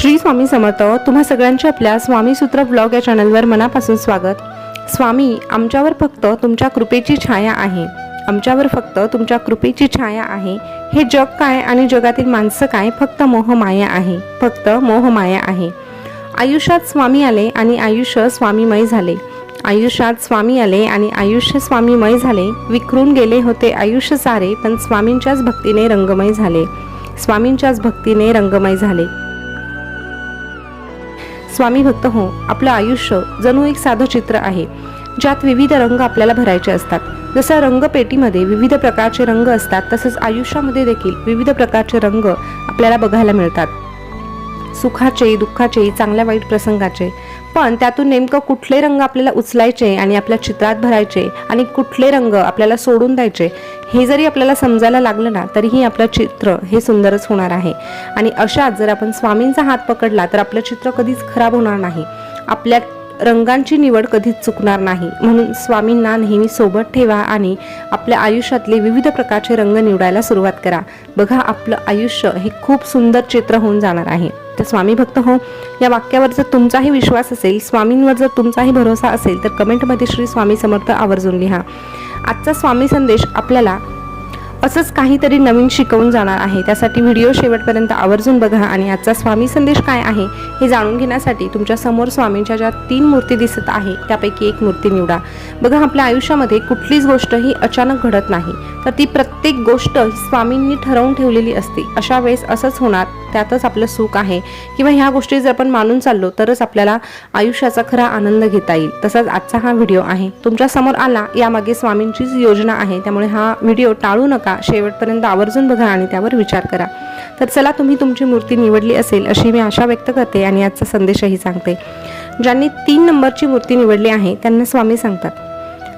श्री स्वामी समर्थ तुम्हा सगळ्यांचे आपल्या स्वामी सूत्र ब्लॉग या चॅनलवर मनापासून स्वागत. स्वामी आमच्यावर फक्त तुमच्या कृपेची छाया आहे. आमच्यावर फक्त तुमच्या कृपेची छाया आहे. हे जग काय आणि जगातील माणसं काय? फक्त मोहमाया आहे. फक्त मोहमाया आहे. आयुष्यात स्वामी आले आणि आयुष्य स्वामीमय झाले. आयुष्यात स्वामी आले आणि आयुष्य स्वामीमय झाले. विखरून गेले होते आयुष्य सारे पण स्वामींच्याच भक्तीने रंगमय झाले. स्वामींच्याच भक्तीने रंगमय झाले. स्वामी भक्त हो आपलं आयुष्य जणू एक साधं चित्र आहे ज्यात विविध रंग आपल्याला भरायचे असतात. जसं रंगपेटीमध्ये विविध प्रकारचे रंग असतात तसंच आयुष्यामध्ये देखील विविध प्रकारचे रंग आपल्याला बघायला मिळतात. सुखाचे दुःखाचे चांगल्या वाईट प्रसंगाचे पण त्यातून नेमकं कुठले रंग आपल्याला उचलायचे आणि आपल्या चित्रात भरायचे आणि कुठले रंग आपल्याला सोडून द्यायचे हे जरी आपल्याला समजायला लागलं ना तरीही आपलं चित्र हे सुंदरच होणार आहे. आणि अशात जर आपण स्वामींचा हात पकडला तर आपलं चित्र कधीच खराब होणार नाही. आपल्या रंगांची निवड कधीच चुकणार नाही. म्हणून स्वामींना नेहमी सोबत ठेवा आणि आपल्या आयुष्यातले विविध प्रकारचे रंग निवडायला सुरुवात करा. बघा आपलं आयुष्य हे खूप सुंदर चित्र होऊन जाणार आहे. तर स्वामी भक्त हो या वाक्यावर जर तुमचाही विश्वास असेल स्वामींवर जर तुमचाही भरोसा असेल तर कमेंटमध्ये श्री स्वामी समर्थ आवर्जून लिहा. आजचा स्वामी संदेश आपल्याला असंच काहीतरी नवीन शिकवून जाणार आहे. त्यासाठी व्हिडिओ शेवटपर्यंत आवर्जून बघा आणि आजचा स्वामी संदेश काय आहे हे जाणून घेण्यासाठी तुमच्यासमोर स्वामींच्या ज्या तीन मूर्ती दिसत आहे त्यापैकी एक मूर्ती निवडा. बघा आपल्या आयुष्यामध्ये कुठलीच गोष्ट ही अचानक घडत नाही. तर ती प्रत्येक गोष्ट स्वामींनी ठरवून ठेवलेली असते. अशा वेळेस असंच होणार. त्यातच आपलं सुख आहे. किंवा ह्या गोष्टी जर आपण मानून चाललो तरच आपल्याला आयुष्याचा खरा आनंद घेता येईल. तसंच आजचा हा व्हिडिओ आहे. तुमच्यासमोर आला यामागे स्वामींचीच योजना आहे. त्यामुळे हा व्हिडिओ टाळू नका. शेवटपर्यंत आवर्जून बघा आणि त्यावर विचार करा. तर चला तुम्ही तुमची मूर्ती निवडली असेल अशी मी आशा व्यक्त करते आणि आजचा संदेशही सांगते. ज्यांनी तीन नंबरची मूर्ती निवडली आहे त्यांना स्वामी सांगतात.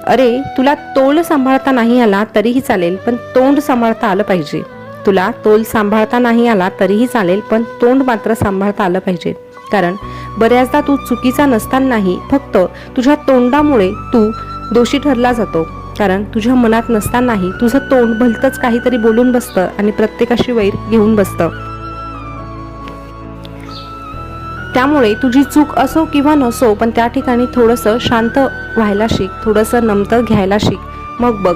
अरे तुला तोल सांभाळता नाही आला तरीही चालेल पण तोंड सांभाळता आलं पाहिजे. तुला तोल सांभाळता नाही आला तरीही चालेल पण तोंड मात्र सांभाळता आलं पाहिजे. कारण बऱ्याचदा तू चुकीचा नसतानाही फक्त तुझ्या तोंडामुळे तू दोषी ठरला जातो. कारण तुझ्या मनात नसतानाही तुझं तोंड भलतंच काहीतरी बोलून बसतं आणि प्रत्येकाशी वैर घेऊन बसतं. त्यामुळे तुझी चूक असो किंवा नसो पण त्या ठिकाणी थोडंसं शांत व्हायला शिक थोडंसं नमतं घ्यायला शिक. मग बघ.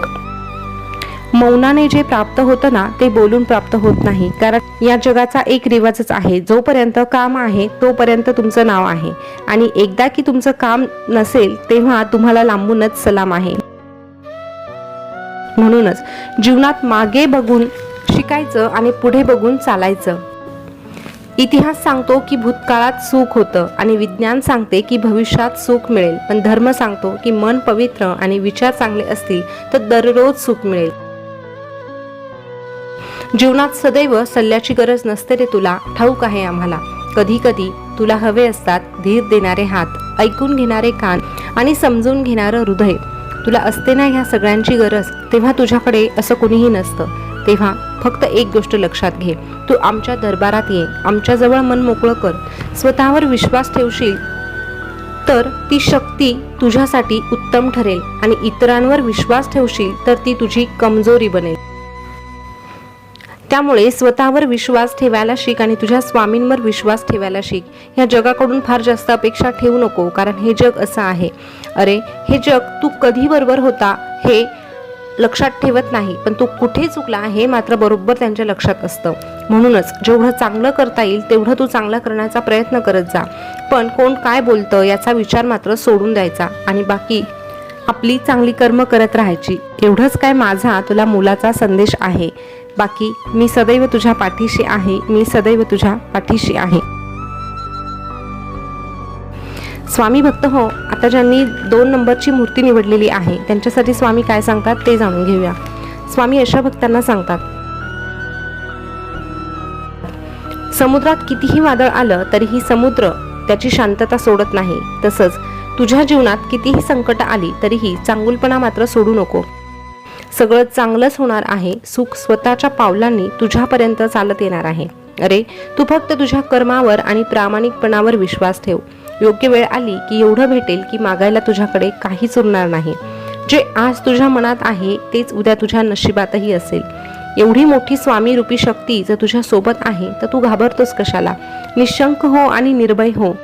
मौनाने जे प्राप्त होतं ना ते बोलून प्राप्त होत नाही. कारण या जगाचा एक रिवाजच आहे जोपर्यंत काम आहे तोपर्यंत तुमचं नाव आहे. आणि एकदा की तुमचं काम नसेल तेव्हा तुम्हाला लांबूनच सलाम आहे. म्हणूनच जीवनात मागे बघून शिकायचं आणि पुढे बघून चालायचं. इतिहास सांगतो की भूतकाळात सुख होतं आणि विज्ञान सांगते की भविष्यात सुख मिळेल. पण धर्म सांगतो की मन पवित्र आणि विचार चांगले असतील तर दररोज सुख मिळेल. जीवनात सदैव सल्ल्याची गरज नसते रे तुला. ठाऊक आहे आम्हाला. कधी कधी तुला हवे असतात धीर देणारे हात ऐकून घेणारे कान आणि समजून घेणारं हृदय. तुला असते ना ह्या सगळ्यांची गरज? तेव्हा तुझ्याकडे असं कुणीही नसतं. तेव्हा फक्त एक गोष्ट लक्षात घे. तू आमच्या दरबारात ये. आमच्याजवळ मन मोकळं कर. स्वतःवर विश्वास ठेवशील तर ती शक्ती तुझ्यासाठी उत्तम ठरेल आणि इतरांवर विश्वास ठेवशील तर ती तुझी कमजोरी बनेल. त्यामुळे स्वतःवर विश्वास ठेवायला शिक आणि तुझ्या स्वामींवर विश्वास ठेवायला शिक. ह्या जगाकडून फार जास्त अपेक्षा ठेवू नको कारण हे जग असं आहे. अरे हे जग तू कधी बरोबर होता हे लक्षात ठेवत नाही पण तू कुठे चुकला हे मात्र बरोबर त्यांच्या लक्षात असतं. म्हणूनच जेवढं चांगलं करता येईल तेवढं तू चांगलं करण्याचा प्रयत्न करत जा. पण कोण काय बोलतं याचा विचार मात्र सोडून द्यायचा. आणि बाकी आपली चांगली कर्म करत राहायची. एवढंच काय माझा तुला मुलाचा संदेश आहे. बाकी मी सदैव तुझ्या पाठीशी आहे. मी सदैव तुझ्या पाठीशी आहे. स्वामी भक्त हो आता ज्यांनी दोन नंबरची मूर्ती निवडलेली आहे त्यांच्यासाठी स्वामी काय सांगतात ते जाणून घेऊया. स्वामी अशा भक्तांना सांगतात. समुद्रात कितीही वादळ आलं तरीही समुद्र त्याची शांतता सोडत नाही. तसंच तुझ्या जीवनात कितीही संकट आली तरीही चांगुलपणा मात्र सोडू नको. सगळं चांगलंच होणार आहे सुख स्वतःच्या पावलांनी तुझ्यापर्यंत चालत येणार आहे. अरे तू फक्त तुझ्या कर्मावर आणि प्रामाणिकपणावर विश्वास ठेव. योग्य वेळ आली की एवढं भेटेल की मागायला तुझ्याकडे काहीच उरणार नाही. जे आज तुझ्या मनात आहे तेच उद्या तुझ्या नशिबातही असेल. एवढी मोठी स्वामी रूपी शक्ती जर तुझ्या सोबत आहे तर तू घाबरतोस कशाला? निशंक हो आणि निर्भय हो.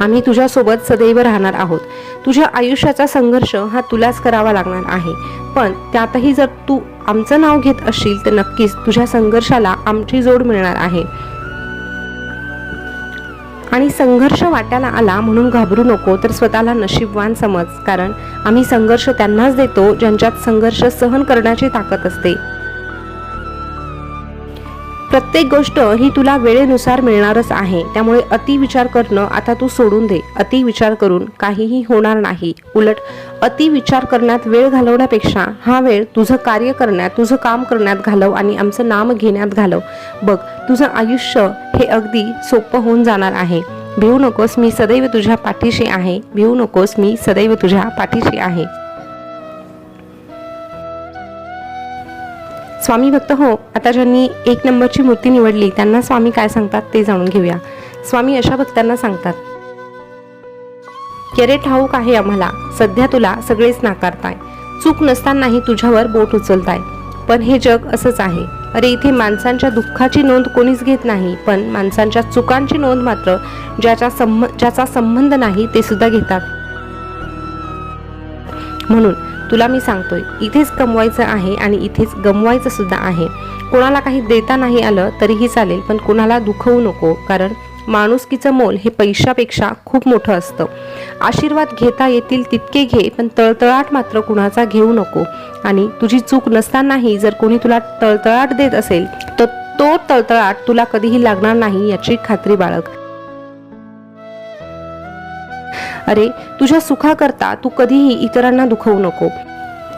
आम्ही तुझ्यासोबत सदैव राहणार आहोत. तुझ्या आयुष्याचा संघर्ष हा तुलाच करावा लागणार आहे. पण त्यातही जर तू आमचं नाव घेत असशील तर नक्कीच तुझ्या संघर्षाला आमची जोड मिळणार आहे. आणि संघर्ष वाट्याला आला म्हणून घाबरू नको तर स्वतःला नशीबवान समज. कारण आम्ही संघर्ष त्यांनाच देतो ज्यांच्यात संघर्ष सहन करण्याची ताकद असते. प्रत्येक गोष्ट ही तुला वेळेनुसार मिळणारच आहे. त्यामुळे अति विचार करणं आता तू सोडून दे. अति विचार करून काहीही होणार नाही. उलट अति विचार करण्यात वेळ घालवण्यापेक्षा हा वेळ तुझं कार्य करण्यात तुझं काम करण्यात घालव आणि आमचं नाम घेण्यात घालव. बघ तुझं आयुष्य हे अगदी सोपं होऊन जाणार आहे. भिवू नकोस मी सदैव तुझ्या पाठीशी आहे. भिवू नकोस मी सदैव तुझ्या पाठीशी आहे. स्वामी भक्त हो आता ज्यांनी एक नंबरची मूर्ती निवडली त्यांना स्वामी काय सांगतात ते जाणून घेऊया. स्वामी अशा भक्तांना सांगतात केरे ठाऊक आहे आम्हाला सध्या तुला सगळेच नाकारताय. चूक नसतानाही तुझ्यावर बोट उचलताय. पण हे जग असंच आहे. अरे इथे माणसांच्या दुःखाची नोंद कोणीच घेत नाही पण माणसांच्या चुकांची नोंद मात्र ज्याच्या संबंध ज्याचा संबंध नाही ते सुद्धा घेतात. म्हणून तुला मी सांगतोय इथेच कमवायचं आहे आणि इथेच गमवायचं सुद्धा आहे. कोणाला काही देता नाही आलं तरीही चालेल पण कोणाला दुखवू नको कारण माणुसकीचं मोल हे पैशापेक्षा खूप मोठं असतं. आशीर्वाद घेता येतील तितके घे पण तळतळाट मात्र कुणाचा घेऊ नको. आणि तुझी चूक नसतानाही जर कोणी तुला तळतळाट देत असेल तर तो तळतळाट तुला कधीही लागणार नाही याची खात्री बाळग. अरे तुझ्या सुखाकरता तू कधीही इतरांना दुखवू नको.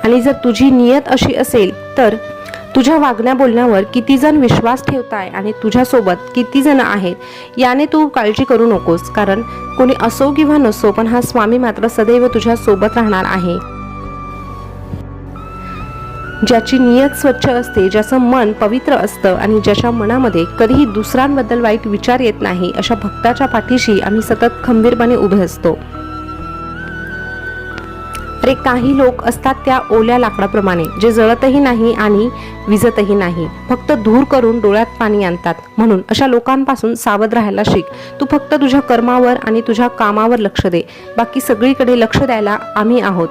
आणि जर तुझी नियत अशी असेल तर तुझ्या वागण्या बोलण्यावर किती जण विश्वास ठेवताय आणि तुझ्यासोबत किती जण आहेत याने तू काळजी करू नकोस कारण कोणी असो किंवा नसो पण हा स्वामी मात्र सदैव तुझ्या सोबत राहणार आहे. ज्याची नियत स्वच्छ असते ज्याचं मन पवित्र असतं आणि ज्याच्या मनामध्ये कधीही दुसऱ्यांबद्दल वाईट विचार येत नाही अशा भक्ताच्या पाठीशी आम्ही सतत खंबीरपणे उभे असतो. मात्र काही लोक असतात त्या ओल्या लाकडाप्रमाणे जे जळतही नाही आणि विजतही नाही. फक्त धूर करून डोळ्यात पाणी आणतात. म्हणून अशा लोकांपासून सावध राहायला शिक. तू फक्त तुझ्या कर्मावर आणि तुझ्या कामावर लक्ष दे. बाकी सगळीकडे लक्ष द्यायला आम्ही आहोत.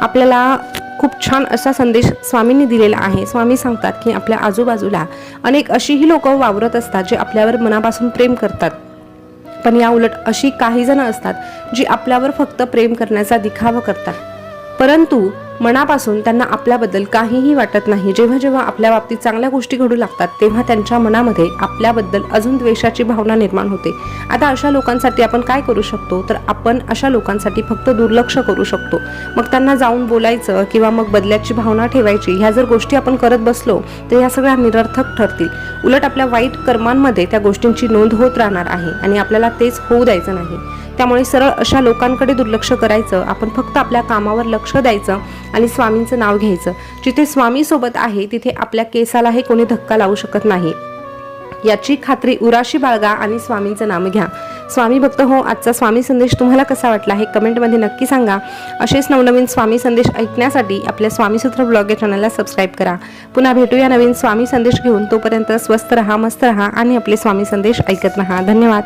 आपल्याला खूप छान असा संदेश स्वामींनी दिलेला आहे. स्वामी सांगतात की आपल्या आजूबाजूला अनेक अशीही लोक वावरत असतात जे आपल्यावर मनापासून प्रेम करतात. पण या उलट अशी काही जण असतात जी आपल्यावर फक्त प्रेम करण्याचा दिखावा करतात. परंतु मनापासून त्यांना आपल्याबद्दल काहीही वाटत नाही. जेव्हा जेव्हा आपल्या बाबतीत चांगल्या गोष्टी घडू लागतात तेव्हा त्यांच्या मनामध्ये आपल्याबद्दल अजून द्वेषाची भावना निर्माण होते. आता अशा लोकांसाठी आपण काय करू शकतो? तर आपण अशा लोकांसाठी फक्त दुर्लक्ष करू शकतो. मग त्यांना जाऊन बोलायचं किंवा मग बदल्याची भावना ठेवायची ह्या जर गोष्टी आपण करत बसलो तर ह्या सगळ्या निरर्थक ठरतील. उलट आपल्या वाईट कर्मांमध्ये त्या गोष्टींची नोंद होत राहणार आहे आणि आपल्याला तेच होऊ द्यायचं नाही. त्यामुळे सरळ अशा लोकांकडे दुर्लक्ष करायचं आपण फक्त आपल्या कामावर लक्ष द्यायचं आणि स्वामींचं नाव घ्यायचं. जिथे स्वामी सोबत आहे तिथे आपल्या केसालाही कोणी धक्का लावू शकत नाही. याची खात्री उराशी बाळगा आणि स्वामींचं नाम घ्या. स्वामी भक्त हो आजचा स्वामी संदेश तुम्हाला कसा वाटला हे कमेंटमध्ये नक्की सांगा. असेच नवनवीन स्वामी संदेश ऐकण्यासाठी आपल्या स्वामीसूत्र ब्लॉग या चॅनलला सबस्क्राईब करा. पुन्हा भेटूया नवीन स्वामी संदेश घेऊन. तोपर्यंत स्वस्त रहा मस्त रहा आणि आपले स्वामी संदेश ऐकत रहा. धन्यवाद.